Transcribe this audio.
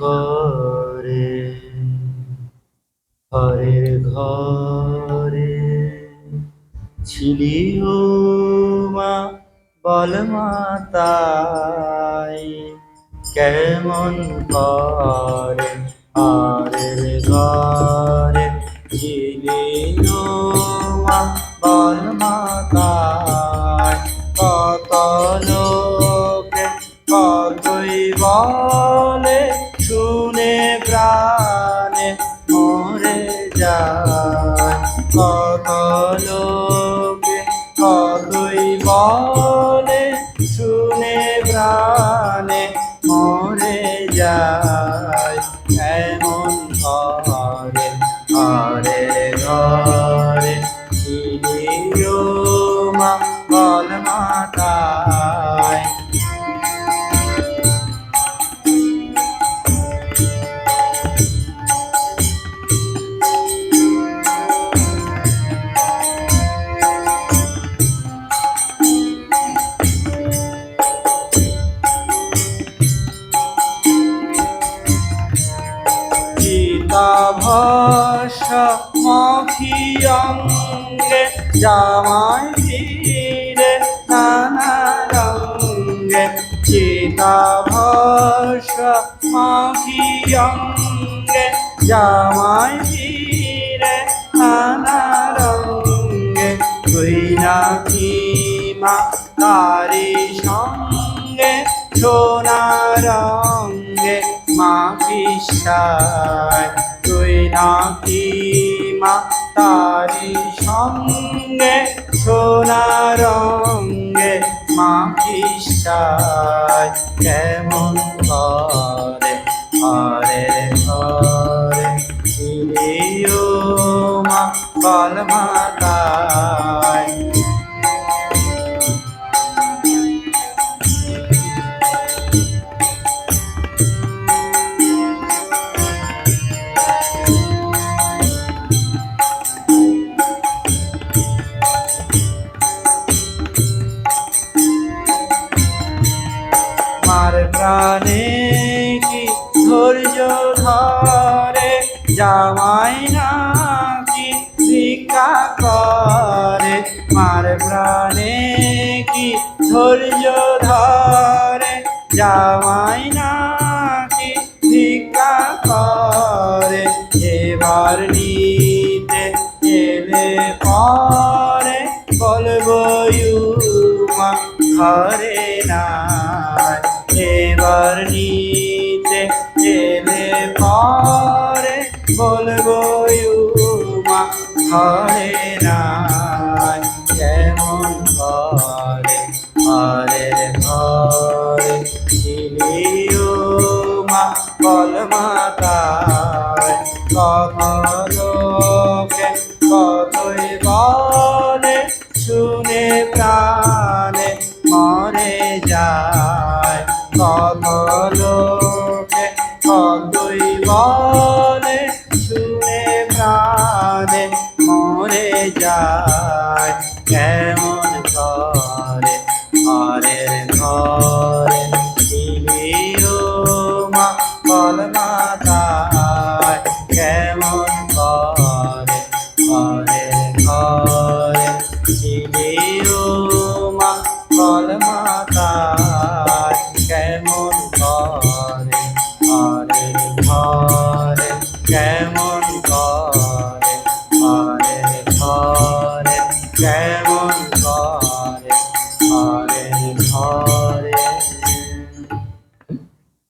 করে হরের ঘরে ছিলিও মা বল মাতাই কেমন করে হরের ঘরে ছিলিও কতই মখি অঙ্গে জামাই ফিরে নানা রঙ্গে চিতাভস্য মখি অঙ্গে জামাই ফিরে নানা রঙ্গে তুই নাকি মা তারি সঙ্গে, সোনা রঙ্গে মা কিসায় তুই নাকি মা তারি সঙ্গে সোনা রঙ্গে মা কিসায় কেমন করে মা প্রাণে কি ধৈর্য ধরে, জামাই নাকি ভিক্ষা করে। মার প্রাণে কি ধৈর্য ধরে, জামাই নাকি ভিক্ষা করে। এবার নিতে এলে পরে বলব মা ঘরে নাই এবার নিতে এলে পরে বলব মা ঘরে নাই, কেমন ঘরে? ঘরে ঘরে ছিলিও মা বল মাতায় কত লোকে কতই বলে, শুনে প্রাণে মরে যায়। ঘরে বল মাতায় কেমন ঘরে? ঘরের ঘরে কেমন ঘরে? ঘরের ঘরে কেমন